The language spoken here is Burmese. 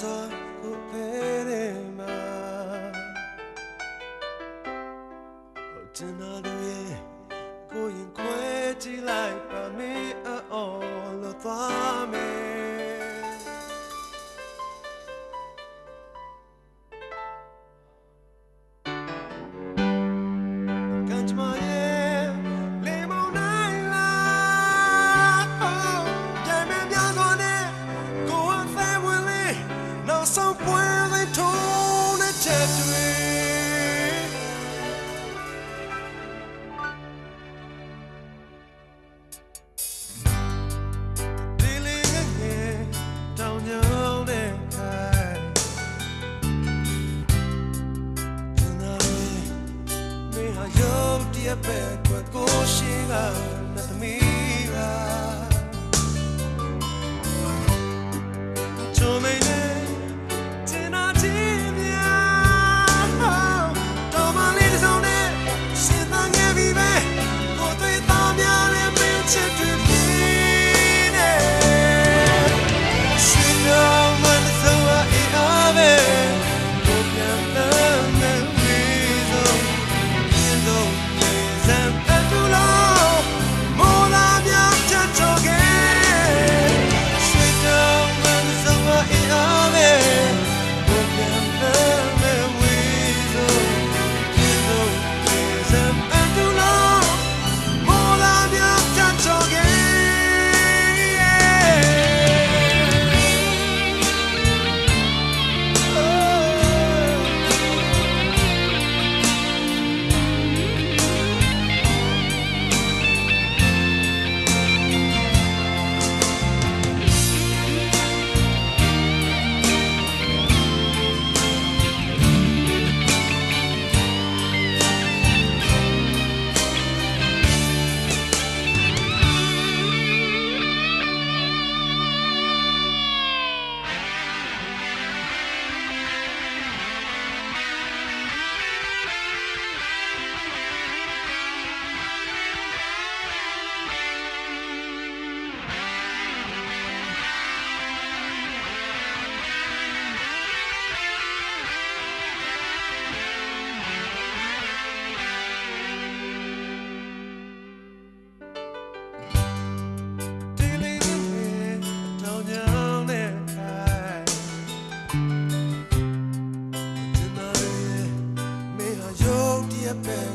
我只能对你说，我用我的一生来把你爱到老。 နောက်ဆုံးပွဲလေးထုံးတဲ့ချက်တွေဒီလေးငယ်ငယ်တောင်ညောင်းတဲ့ခိုင်မင်းဟာရုပ်တရက်ပဲကွယ်ကိုရှိကနတ်သမီးရာ a.